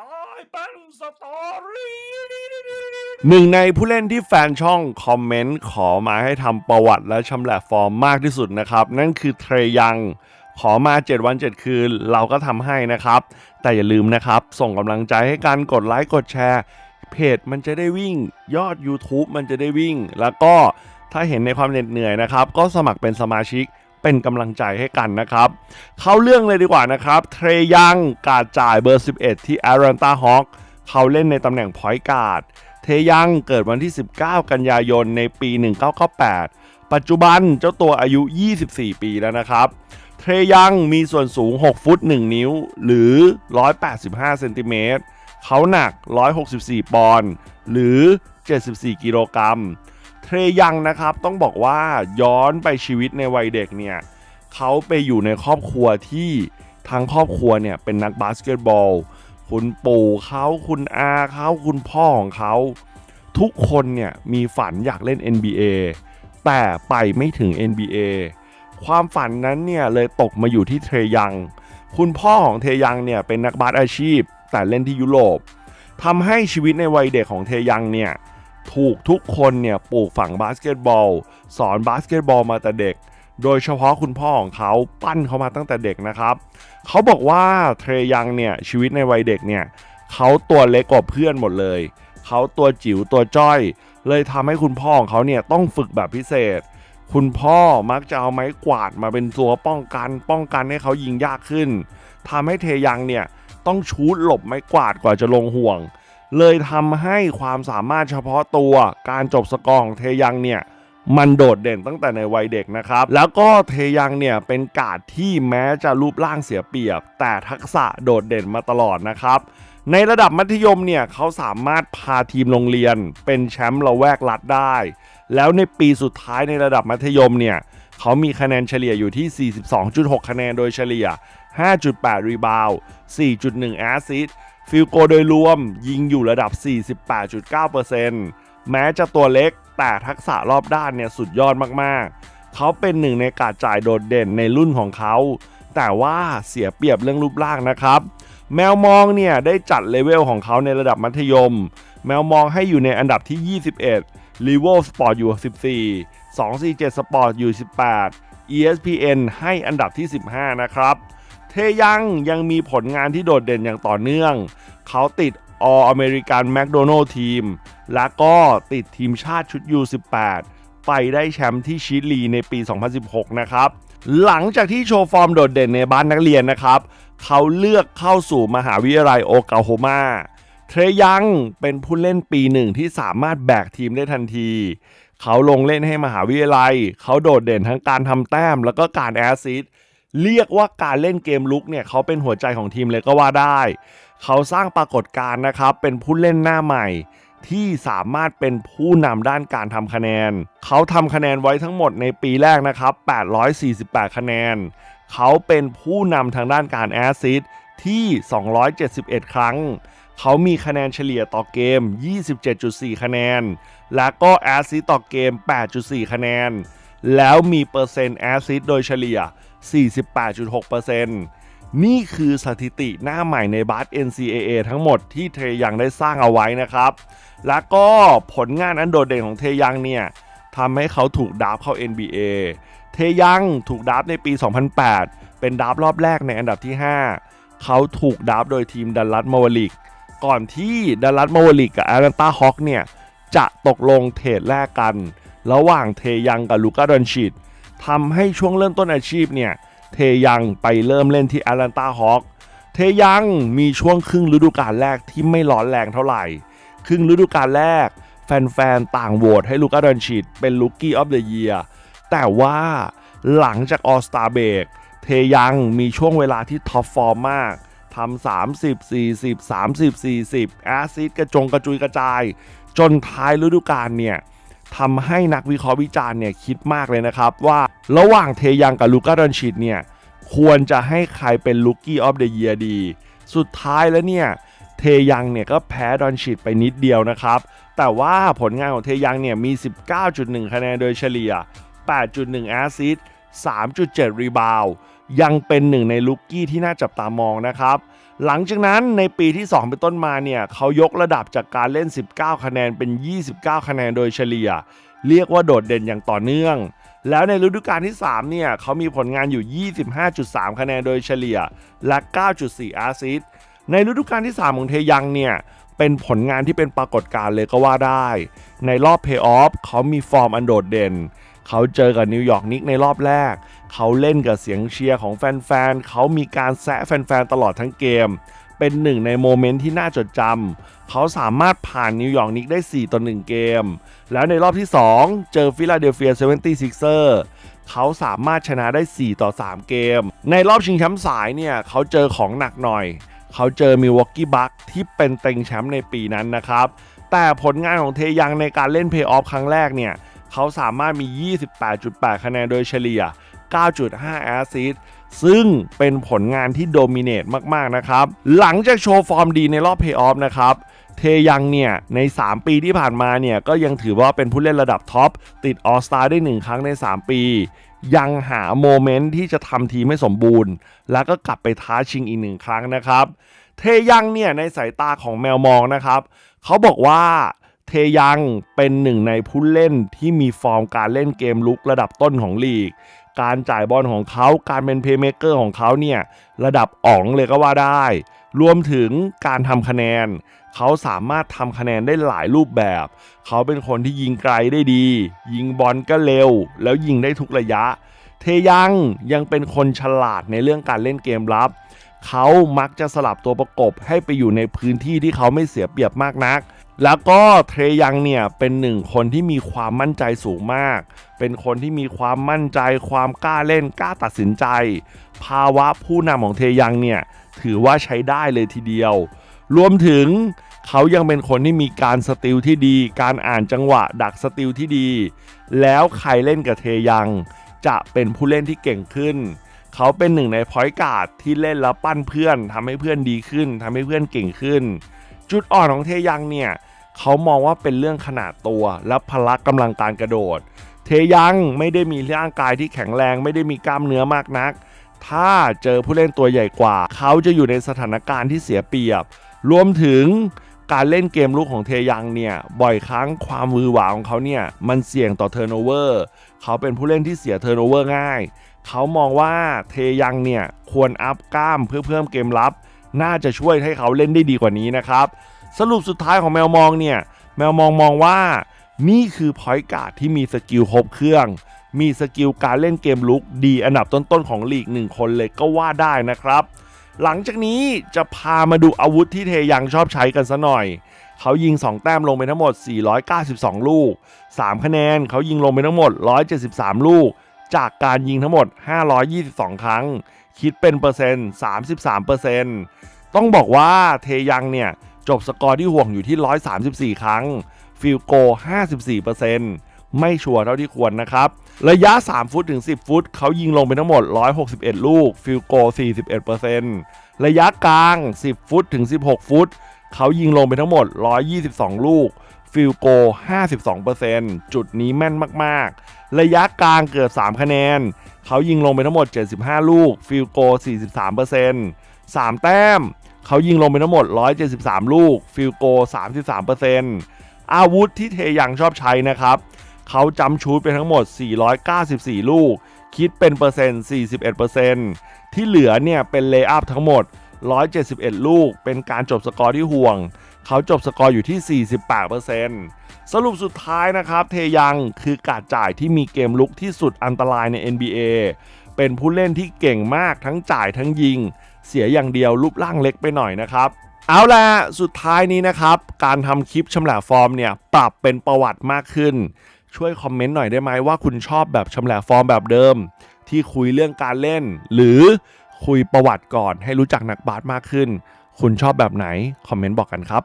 ตายเป็นสตอรี่หนึ่งในผู้เล่นที่แฟนช่องคอมเมนต์ขอมาให้ทำประวัติและชำแหละฟอร์มมากที่สุดนะครับ นั่นคือเทรยังขอมา 7 วัน 7 คืน เราก็ทำให้นะครับ แต่อย่าลืมนะครับ ส่งกำลังใจให้กันกดไลค์กดแชร์ เพจมันจะได้วิ่ง ยอด YouTube มันจะได้วิ่ง แล้วก็ถ้าเห็นในความเหน็ดเหนื่อยนะครับ ก็สมัครเป็นสมาชิก เป็นกำลังใจให้กันนะครับ เข้าเรื่องเลยดีกว่านะครับ เทรยังการดจ่ายเบอร์ 11 ที่แอร a นตาฮอ k เขาเล่นในตำแหน่งพอยต์การ์ดเทยังเกิดวันที่ 19 กันยายนในปี 1998 ปัจจุบันเจ้าตัวอายุ 24 ปีแล้วนะครับ เทรยังมีส่วนสูง 6 ฟุต 1 นิ้ว หรือ 185 เซนติเมตรเขาหนัก 164 ปอนด์ หรือ 74 กิโลกรัม เทรยังนะครับต้องบอกว่าย้อนไปชีวิตในวัยเด็กเนี่ยเขาไปอยู่ในครอบครัวที่ทั้งครอบครัวเนี่ยเป็นนักบาสเกตบอล คุณปู่เขาคุณอาเขาคุณพ่อของเขา ทุกคนเนี่ยมีฝันอยากเล่น NBA แต่ไปไม่ถึง NBA ความฝันนั้นเนี่ยเลยตกมาอยู่ที่เทรยัง คุณพ่อของเทยังเนี่ยเป็นนักบาสอาชีพ แต่เล่นที่ยุโรปทำให้ชีวิตในวัยเด็กของเทยังเนี่ย ถูกทุกคนเนี่ยปลูกฝังบาสเกตบอล สอนบาสเกตบอลมาแต่เด็ก โดยเฉพาะคุณพ่อของเขาปั้นเขามาตั้งแต่เด็กนะครับ เขาบอกว่าเทรยังเนี่ยชีวิตในวัยเด็กเนี่ยเขาตัวเล็กกว่าเพื่อนหมดเลย เขาตัวจิ๋วตัวจ้อย เลยทำให้คุณพ่อของเขาเนี่ยต้องฝึกแบบพิเศษ คุณพ่อมักจะเอาไม้กวาดมาเป็นตัวป้องกัน ป้องกันให้เขายิงยากขึ้นทำให้เทยังเนี่ยต้องชูดหลบไม้กวาดกว่าจะลงห่วง เลยทำให้ความสามารถเฉพาะตัวการจบสกอร์ของเทยังเนี่ยมันโดดเด่นตั้งแต่ในวัยเด็กนะครับ แล้วก็เทยังเนี่ยเป็นการ์ดที่แม้จะรูปร่างเสียเปรียบ แต่ทักษะโดดเด่นมาตลอดนะครับ ในระดับมัธยมเนี่ยเขาสามารถพาทีมโรงเรียน เป็นแชมป์ละแวกรัฐได้ แล้วในปีสุดท้ายในระดับมัธยมเนี่ยเขามีคะแนนเฉลี่ยอยู่ที่ 42.6 คะแนนโดยเฉลี่ย 5.8 รีบาว 4.1 แอสซิสต์ ฟิลโกโดยรวมยิงอยู่ระดับ 48.9%แม้จะตัวเล็กแต่ทักษะรอบด้านเนี่ยสุดยอดมากๆ เขาเป็นหนึ่งในการจ่ายโดดเด่นในรุ่นของเขา แต่ว่าเสียเปรียบเรื่องรูปร่างนะครับ แมวมองเนี่ยได้จัดเลเวลของเขาในระดับมัธยม แมวมองให้อยู่ในอันดับที่ 21 l e v e l Sport อยู่ 14 247 Sport อยู่ 18 ESPN ให้อันดับที่ 15 นะครับ เทยังยังมีผลงานที่โดดเด่นอย่างต่อเนื่อง เขาติด All American McDonald Team และก็ติดทีมชาติชุด U18 ไปได้แชมป์ที่ชิลีในปี 2016 นะครับ หลังจากที่โชว์ฟอร์มโดดเด่นในบ้านนักเรียนนะครับ เขาเลือกเข้าสู่มหาวิทยาลัยโอกาโฮมา เทรยังเป็นผู้เล่นปีหนึ่งที่สามารถแบกทีมได้ทันที เขาลงเล่นให้มหาวิทยาลัย เขาโดดเด่นทั้งการทำแต้มแล้วก็การแอสซิสต์ เรียกว่าการเล่นเกมลุกเนี่ยเขาเป็นหัวใจของทีมเลยก็ว่าได้ เขาสร้างปรากฏการณ์นะครับ เป็นผู้เล่นหน้าใหม่ที่สามารถเป็นผู้นำด้านการทำคะแนน เขาทำคะแนนไว้ทั้งหมดในปีแรกนะครับ 848 คะแนน เขาเป็นผู้นำทางด้านการแอสซิสต์ที่ 271 ครั้ง เขามีคะแนนเฉลี่ยต่อเกม 27.4 คะแนน และก็แอสซิสต์ต่อเกม 8.4 คะแนน แล้วมีเปอร์เซ็นต์แอซิสต์โดยเฉลี่ย 48.6%นี่คือสถิติหน้าใหม่ในบาส NCAA ทั้งหมดที่เทยังได้สร้างเอาไว้นะครับ แล้วก็ผลงานอันโดดเด่นของเทยังเนี่ยทำให้เขาถูกดับเข้า NBA เทยังถูกดับในปี 2008 เป็นดับรอบแรกในอันดับที่ 5 เขาถูกดับโดยทีมดัลลัสมาวลิก ก่อนที่ดัลลัสมาวลิกกับแอตแลนตาฮอคเนี่ยจะตกลงเทรดแลกกัน ระหว่างเทยังกับลูกาดอนชิดทำให้ช่วงเริ่มต้นอาชีพเนี่ยเทยังไปเริ่มเล่นที่แอตแลนตาฮอคเทยังมีช่วงครึ่งฤดูกาลแรกที่ไม่ร้อนแรงเท่าไหร่ ครึ่งฤดูกาลแรก แฟนๆ ต่างโหวตให้ลูกาดอนชิดเป็นลูกี้ออฟเดอะเยียร์แต่ว่าหลังจากออสตาเบกเทยังมีช่วงเวลาที่ท็อปฟอร์มมากทำ30 40 30 40แอซิดกระจงกระจุยกระจาย จนท้ายฤดูกาลเนี่ย ทำให้นักวิเคราะห์วิจารณ์เนี่ยคิดมากเลยนะครับ ว่าระหว่างเทยังกับลูก้าดอนชิดเนี่ยควรจะให้ใครเป็นลูกี้ออฟเดอะเยียดี สุดท้ายแล้วเนี่ยเทยังเนี่ยก็แพ้ดอนชิดไปนิดเดียวนะครับ แต่ว่าผลงานของเทยังเนี่ยมี 19.1 คะแนนโดยเฉลี่ย 8.1 แอสซิส3.7 รีบาว ยังเป็นหนึ่งในลูกกี้ที่น่าจับตามองนะครับ หลังจากนั้นในปีที่ 2 เป็นต้นมาเนี่ยเขายกระดับจากการเล่น 19 คะแนนเป็น 29 คะแนนโดยเฉลี่ย เรียกว่าโดดเด่นอย่างต่อเนื่อง แล้วในฤดูกาลที่ 3 เนี่ยเขามีผลงานอยู่ 25.3 คะแนนโดยเฉลี่ย และ 9.4อสซิสต์ในฤดูกาลที่ 3 ของเทยังเนี่ยเป็นผลงานที่เป็นปรากฏการณ์เลยก็ว่าได้ ในรอบเพย์ออฟเขามีฟอร์มอันโดดเด่น เขาเจอกับนิวยอร์กนิกในรอบแรก เขาเล่นกับเสียงเชียร์ของแฟนๆ เขามีการแซะแฟนๆ ตลอดทั้งเกม เป็นหนึ่งในโมเมนต์ที่น่าจดจำ เขาสามารถผ่านนิวยอร์กนิกได้ 4 ต่อ 1 เกม แล้วในรอบที่ 2 เจอฟิลาเดลเฟีย 76ers เขาสามารถชนะได้ 4 ต่อ 3 เกม ในรอบชิงแชมป์สายเนี่ย เขาเจอของหนักหน่อย เขาเจอมิวอกกี้บัคที่เป็นเต็งแชมป์ในปีนั้นนะครับ แต่ผลงานของเทยังในการเล่นเพย์ออฟครั้งแรกเนี่ย เขาสามารถมี 28.8 คะแนนโดยเฉลี่ย 9.5 แอสซิสต์ซึ่งเป็นผลงานที่โดมิเนตมาก ๆ นะครับ หลังจากโชว์ฟอร์มดีในรอบเพย์ออฟนะครับ เทยังเนี่ย ใน 3 ปีที่ผ่านมาเนี่ย ก็ยังถือว่าเป็นผู้เล่นระดับท็อป ติดออสตาได้ 1 ครั้งใน 3 ปี ยังหาโมเมนต์ที่จะทำทีไม่สมบูรณ์ แล้วก็กลับไปท้าชิงอีกหนึ่งครั้งนะครับ เทยังเนี่ย ในสายตาของแมวมองนะครับ เขาบอกว่า เทยังเป็นหนึ่งในผู้เล่นที่มีฟอร์มการเล่นเกมลุกระดับต้นของลีก การจ่ายบอลของเขาการเป็นเพย์เมเกอร์ของเขาเนี่ยระดับอ๋องเลยก็ว่าได้ รวมถึงการทำคะแนน เขาสามารถทำคะแนนได้หลายรูปแบบ เขาเป็นคนที่ยิงไกลได้ดี ยิงบอลก็เร็ว แล้วยิงได้ทุกระยะ เทยังยังเป็นคนฉลาดในเรื่องการเล่นเกมรับ เขามักจะสลับตัวประกบให้ไปอยู่ในพื้นที่ที่เขาไม่เสียเปรียบมากนัก แล้วก็เทยังเนี่ยเป็นหนึ่งคนที่มีความมั่นใจสูงมาก เป็นคนที่มีความมั่นใจ ความกล้าเล่นกล้าตัดสินใจ ภาวะผู้นำของเทยังเนี่ยถือว่าใช้ได้เลยทีเดียว รวมถึงเขายังเป็นคนที่มีการสติลที่ดี การอ่านจังหวะ ดักสติลที่ดี แล้วใครเล่นกับเทยังจะเป็นผู้เล่นที่เก่งขึ้น เขาเป็นหนึ่งในพอยต์การ์ดที่เล่นแล้วปั้นเพื่อนทำให้เพื่อนดีขึ้นทำให้เพื่อนเก่งขึ้น จุดอ่อนของเทยังเนี่ยเขามองว่าเป็นเรื่องขนาดตัวและพละกำลังการกระโดด เทยังไม่ได้มีร่างกายที่แข็งแรง ไม่ได้มีกล้ามเนื้อมากนัก ถ้าเจอผู้เล่นตัวใหญ่กว่า เขาจะอยู่ในสถานการณ์ที่เสียเปรียบ รวมถึงการเล่นเกมลุกของเทยังเนี่ยบ่อยครั้งความมือหวาของเขาเนี่ยมันเสี่ยงต่อเทอร์โนเวอร์เขาเป็นผู้เล่นที่เสียเทอร์โนเวอร์ง่าย เขามองว่าเทยังเนี่ยควรอัพกล้ามเพื่อเพิ่มเกมรับ น่าจะช่วยให้เขาเล่นได้ดีกว่านี้นะครับ สรุปสุดท้ายของแมวมองเนี่ย แมวมองมองว่า นี่คือพอยต์การ์ดที่มีสกิลครบเครื่อง มีสกิลการเล่นเกมลุกดีอันดับต้นๆของลีกหนึ่งคนเลยก็ว่าได้นะครับ หลังจากนี้จะพามาดูอาวุธที่เทยังชอบใช้กันซะหน่อย เขายิง 2 แต้มลงไปทั้งหมด 492 ลูก 3 คะแนนเขายิงลงไปทั้งหมด 173 ลูก จากการยิงทั้งหมด 522 ครั้ง คิดเป็นเปอร์เซ็นต์ 33เปอร์เซ็นต์ต้องบอกว่าเทยังเนี่ยจบสกอร์ที่ห่วงอยู่ที่ 134 ครั้ง ฟิลโก 54%ไม่ชัวร์เท่าที่ควรนะครับ ระยะ 3 ฟุตถึง 10 ฟุต เขายิงลงไปทั้งหมด 161 ลูก ฟิลโก 41%ระยะกลาง 10 ฟุตถึง 16 ฟุต เขายิงลงไปทั้งหมด 122 ลูก ฟิลโก 52%จุดนี้แม่นมาก ๆ ระยะกลางเกือบ 3 คะแนน เขายิงลงไปทั้งหมด 75 ลูก ฟิลโก 43% 3 แต้ม เขายิงลงไปทั้งหมด 173 ลูก ฟิลโก 33%อาวุธที่เทยังชอบใช้นะครับ เขาจำชูดไปทั้งหมด 494 ลูก คิดเป็นเปอร์เซ็นต์ 41%ที่เหลือเนี่ยเป็นเลย์อัพทั้งหมด 171 ลูก เป็นการจบสกอร์ที่ห่วง เขาจบสกอร์อยู่ที่ 48%สรุปสุดท้ายนะครับ เทยังคือการจ่ายที่มีเกมลุกที่สุดอันตรายใน NBA เป็นผู้เล่นที่เก่งมากทั้งจ่ายทั้งยิง เสียอย่างเดียวรูปร่างเล็กไปหน่อยนะครับเอาล่ะสุดท้ายนี้นะครับ การทำคลิปชำแหละฟอร์มเนี่ย ปรับเป็นประวัติมากขึ้น ช่วยคอมเมนต์หน่อยได้ไหมว่าคุณชอบแบบชำแหละฟอร์มแบบเดิม ที่คุยเรื่องการเล่น หรือคุยประวัติก่อนให้รู้จักนักบาสมากขึ้น คุณชอบแบบไหน คอมเมนต์บอกกันครับ